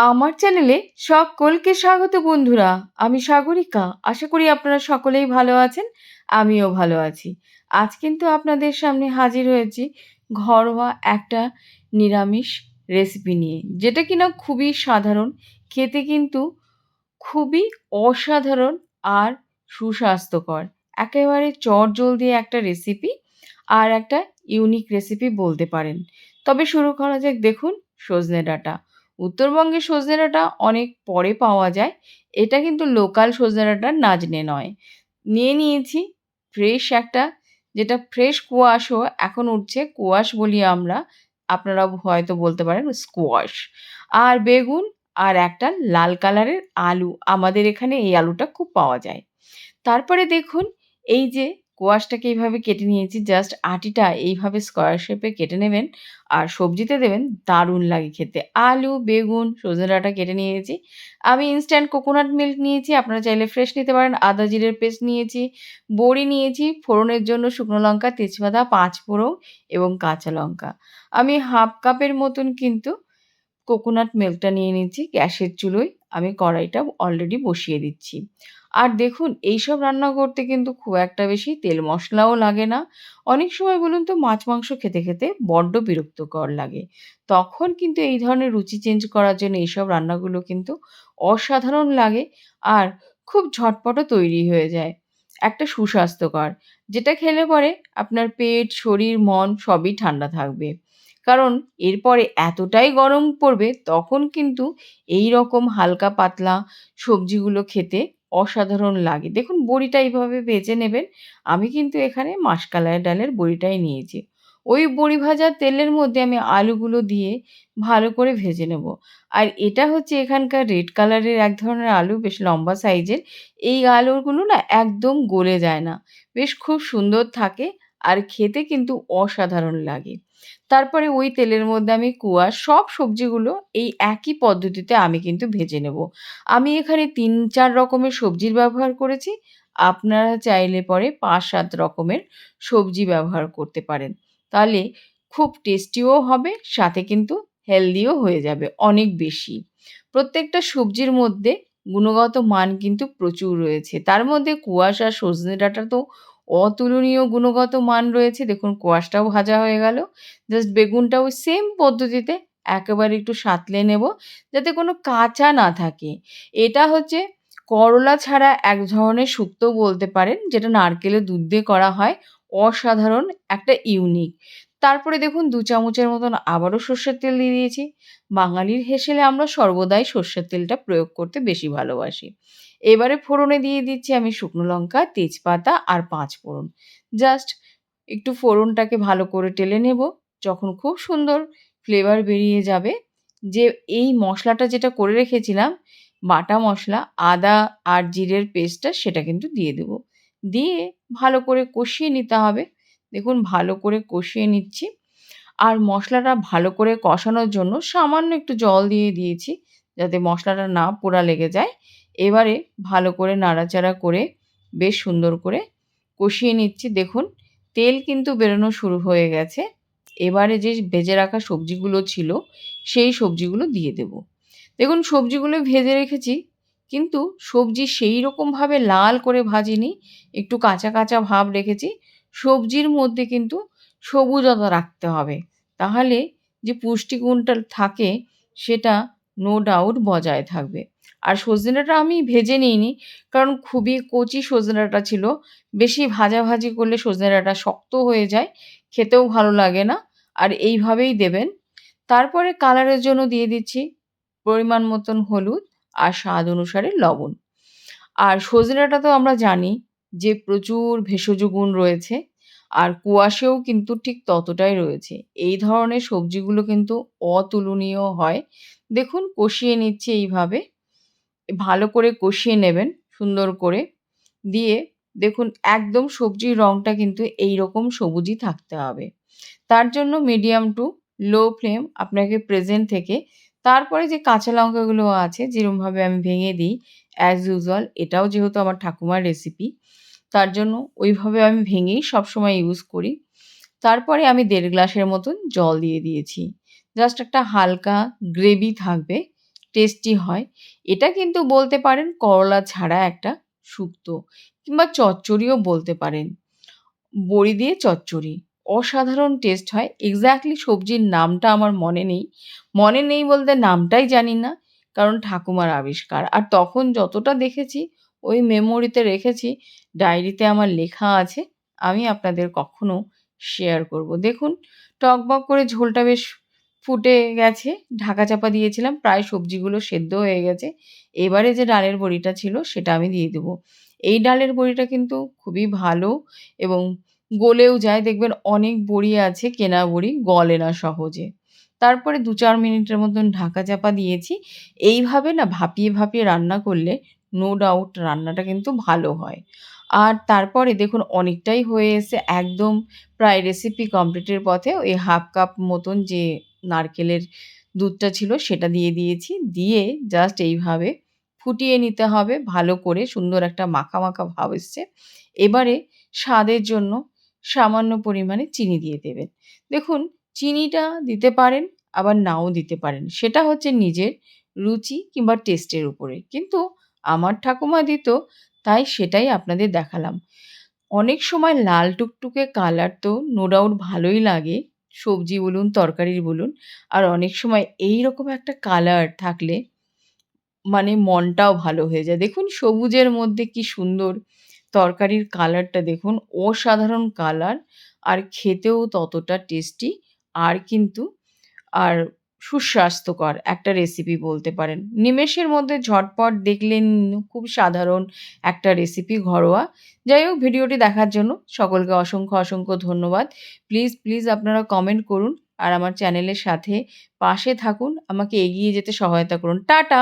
আমার চ্যানেলে সকলকে স্বাগত বন্ধুরা। আমি সাগরিকা। আশা করি আপনারা সকলেই ভালো আছেন। আমিও ভালো আছি। আজ কিন্তু আপনাদের সামনে হাজির হয়েছি ঘরোয়া একটা নিরামিষ রেসিপি নিয়ে। যেটা কিনা খুবই সাধারণ। খেতে কিন্তু খুবই অসাধারণ আর সুস্বাস্থ্যকর। একেবারে চটজলদি একটা রেসিপি আর একটা ইউনিক রেসিপি বলতে পারেন। তবে শুরু করা যাক দেখুন সজনে ডাঁটা। উত্তরবঙ্গে সজনে ডাঁটা অনেক পরে পাওয়া যায়। এটা কিন্তু লোকাল সজনে নাজনে নয়। নিয়ে নিয়েছি ফ্রেশ একটা, যেটা ফ্রেশ কুয়াশও এখন উঠছে কুয়াশ বলি আমরা। আপনারা হয়তো বলতে পারেন স্কোয়াশ আর বেগুন আর একটা লাল কালারের আলু। আমাদের এখানে এই আলুটা খুব পাওয়া যায়। তারপরে দেখুন, এই যে কোয়াশটাকে এইভাবে কেটে নিয়েছি জাস্ট আটিটা এইভাবে স্কোয়ার শেপে কেটে নেবেন আর সবজিতে দেবেন দারুণ লাগে খেতে। আলু, বেগুন, সজনে ডাঁটা কেটে নিয়েছি। আমি ইনস্ট্যান্ট কোকোনাট মিল্ক নিয়েছি, আপনারা চাইলে ফ্রেশ নিতে পারেন। আদা জিরের পেস্ট নিয়েছি, বড়ি নিয়েছি, ফোড়নের জন্য শুকনো লঙ্কা, তেজপাতা, পাঁচ ফোড়ন এবং কাঁচা লঙ্কা। আমি হাফ কাপের মতন কিন্তু কোকোনাট মিল্কটা নিয়ে নিয়েছি গ্যাসের চুলোয়। আমি কড়াইটা অলরেডি বসিয়ে দিচ্ছি। আর দেখুন, এইসব রান্না করতে কিন্তু খুব একটা বেশি তেল মশলাও লাগে না। অনেক সময় বলুন তো, মাছ, মাংস খেতে খেতে বড্ড বিরক্তকর লাগে। তখন কিন্তু এই ধরনের রুচি চেঞ্জ করার জন্য এইসব রান্নাগুলো কিন্তু অসাধারণ লাগে আর খুব ঝটপটও তৈরি হয়ে যায়। একটা সুস্বাস্থ্যকর, যেটা খেলে পরে আপনার পেট, শরীর, মন সবই ঠান্ডা থাকবে। কারণ এরপরে এতটাই গরম পড়বে তখন কিন্তু এই রকম হালকা পাতলা সবজিগুলো খেতে অসাধারণ লাগে। দেখুন বড়িটা এইভাবে ভেজে নেবেন, আমি কিন্তু এখানে মাসকালাই ডালের বড়িটাই নিয়েছি। ওই বড়ি ভাজার তেলের মধ্যে আমি আলুগুলো দিয়ে ভালো করে ভেজে নেব। আর এটা হচ্ছে এখানকার রেড কালারের এক ধরনের আলু, বেশ লম্বা সাইজের। এই আলুগুলো না একদম গলে যায় না। বেশ খুব সুন্দর থাকে আর খেতে কিন্তু অসাধারণ লাগে। তারপরে ওই তেলের মধ্যে আমি কুয়াশ সব সবজিগুলো এই একই পদ্ধতিতে আমি কিন্তু ভেজে নেব। আমি এখানে তিন, চার রকমের সবজির ব্যবহার করেছি। আপনারা চাইলে পরে পাঁচ, সাত রকমের সবজি ব্যবহার করতে পারেন। তাহলে খুব টেস্টিও হবে, সাথে কিন্তু হেলদিও হয়ে যাবে অনেক বেশি। প্রত্যেকটা সবজির মধ্যে গুণগত মান কিন্তু প্রচুর রয়েছে। তার মধ্যে কুয়াশা সজনে ডাঁটা তো অতুলনীয় গুণগত মান রয়েছে। দেখুন, কোয়াশটাও ভাজা হয়ে গেল। জাস্ট বেগুনটাও সেম পদ্ধতিতে একেবারে একটু সাঁতলে নেব, যাতে কোনো কাঁচা না থাকে। এটা হচ্ছে করলা ছাড়া এক ধরনের শুক্তো বলতে পারেন, যেটা নারকেলের দুধ দিয়ে করা হয়। অসাধারণ, একটা ইউনিক। তারপরে দেখুন, দু চামচের মতন আবারও সর্ষের তেল দিয়ে দিয়েছি। বাঙালির হেসেলে আমরা সর্বদাই সর্ষের তেলটা প্রয়োগ করতে বেশি ভালোবাসি। এবারে ফোড়নে দিয়ে দিচ্ছি আমি শুকনো লঙ্কা, তেজপাতা আর পাঁচ ফোড়ন। জাস্ট একটু ফোড়নটাকে ভালো করে টেলে নেব, যখন খুব সুন্দর ফ্লেভার বেরিয়ে যাবে। যে এই মশলাটা যেটা করে রেখেছিলাম, বাটা মশলা, আদা আর জিরের পেস্টটা সেটা কিন্তু দিয়ে দেবো। দিয়ে ভালো করে কষিয়ে নিতে হবে। দেখুন, ভালো করে কষিয়ে নিচ্ছি। আর মশলাটা ভালো করে কষানোর জন্য সামান্য একটু জল দিয়ে দিয়েছি, যাতে মশলাটা না পোড়া লেগে যায়। এবারে ভালো করে নাড়াচাড়া করে বেশ সুন্দর করে কষিয়ে নিচ্ছি। দেখুন, তেল কিন্তু বেরোনো শুরু হয়ে গেছে। এবারে যে ভেজে রাখা সবজিগুলো ছিল, সেই সবজিগুলো দিয়ে দেব। দেখুন, সবজিগুলো ভেজে রেখেছি, কিন্তু সবজি সেই রকমভাবে লাল করে ভাজিনি, একটু কাঁচা কাঁচা ভাব রেখেছি। সবজির মধ্যে কিন্তু সবুজতা রাখতে হবে। তাহলে যে পুষ্টিগুণটা থাকে, সেটা নো ডাউট বজায় থাকবে। আর সজনেটা আমি ভেজে নিইনি, কারণ খুবই কচি সজনেটা ছিল। বেশি ভাজাভাজি করলে সজনেটা শক্ত হয়ে যায়, খেতেও ভালো লাগে না, আর এইভাবেই দেবেন। তারপরে কালারের জন্য দিয়ে দিচ্ছি পরিমাণ মতন হলুদ আর স্বাদ অনুসারে লবণ। আর সজনেটা তো আমরা জানি যে প্রচুর ভেষজ গুণ রয়েছে, আর কুয়াশেও কিন্তু ঠিক ততটাই রয়েছে। এই ধরনের সবজিগুলো কিন্তু অতুলনীয় হয়। দেখুন, কষিয়ে নিচ্ছে এইভাবে। ভালো করে কষিয়ে নেবেন, সুন্দর করে। দিয়ে দেখুন, একদম সবজির রঙটা কিন্তু এই রকম সবুজই থাকতে হবে। তার জন্য মিডিয়াম টু লো ফ্লেম আপনাকে প্রেজেন্ট থেকে তারপরে যে কাঁচা লঙ্কাগুলো আছে যেরকমভাবে আমি ভেঙে দিই অ্যাজ ইউজুয়াল এটাও যেহেতু আমার ঠাকুমার রেসিপি তার জন্য ওইভাবে আমি ভেঙেই সবসময় ইউজ করি। তারপরে আমি দেড় গ্লাসের মতন জল দিয়ে দিয়েছি। জাস্ট একটা হালকা গ্রেভি থাকবে। টেস্টি হয়। এটা কিন্তু বলতে পারেন করলা ছাড়া একটা শুক্তো কিংবা চচ্চড়িও বলতে পারেন। বড়ি দিয়ে চচ্চড়ি। অসাধারণ টেস্ট হয়। এক্স্যাক্টলি সবজির নামটা আমার মনে নেই। মনে নেই বলতে নামটাই জানি না, কারণ ঠাকুমার আবিষ্কার। আর তখন যতটা দেখেছি, ওই মেমোরিতে রেখেছি ডায়েরিতে আমার লেখা আছে, আমি আপনাদের কখনো শেয়ার করব। দেখুন, টকবক করে ঝোলটা বেশ ফুটে গেছে, ঢাকা চাপা দিয়েছিলাম, প্রায় সবজিগুলো সেদ্ধ হয়ে গেছে। এবারে যে ডালের বড়িটা ছিল সেটা আমি দিয়ে দেবো। এই ডালের বড়িটা কিন্তু খুবই ভালো এবং গলেও যায়। দেখবেন অনেক বড়ি আছে, কেনা বড়ি, গলে না সহজে। তারপরে দু চার মিনিটের মতন ঢাকা চাপা দিয়েছি। এইভাবে না ভাপিয়ে ভাপিয়ে রান্না করলে নো ডাউট রান্নাটা কিন্তু ভালো হয়। আর তারপরে দেখুন অনেকটাই হয়ে এসে একদম প্রায় রেসিপি কমপ্লিটের পথে ওই হাফ কাপ মতন যে নারকেলের দুধটা ছিল সেটা দিয়ে দিয়েছি। দিয়ে জাস্ট এইভাবে ফুটিয়ে নিতে হবে। ভালো করে সুন্দর একটা মাখা মাখা ভাব এসছে। এবারে স্বাদের জন্য সামান্য পরিমাণে চিনি দিয়ে দেবেন। দেখুন, চিনিটা দিতে পারেন, আবার নাও দিতে পারেন। সেটা হচ্ছে নিজের রুচি কিংবা টেস্টের উপরে। কিন্তু আমার ঠাকুমা দিত, তাই সেটাই আপনাদের দেখালাম। অনেক সময় লাল টুকটুকে কালার তো নো ডাউট ভালোই লাগে। সবজি বলুন, তরকারির বলুন, আর অনেক সময় এই রকম একটা কালার থাকলে মানে মনটাও ভালো হয়ে যায়। দেখুন সবুজের মধ্যে কি সুন্দর তরকারির কালারটা দেখুন, অসাধারণ কালার আর খেতেও ততটা টেস্টি আর কিন্তু, আর সুস্বাস্থ্যকর একটা রেসিপি বলতে পারেন। নিমেষের মধ্যে ঝটপট দেখলেন খুব সাধারণ একটা রেসিপি ঘরোয়া। যাই হোক, ভিডিওটি দেখার জন্য সকলকে অসংখ্য অসংখ্য ধন্যবাদ। প্লিজ প্লিজ আপনারা কমেন্ট করুন আর আমার চ্যানেলের সাথে পাশে থাকুন। আমাকে এগিয়ে যেতে সহায়তা করুন। টাটা!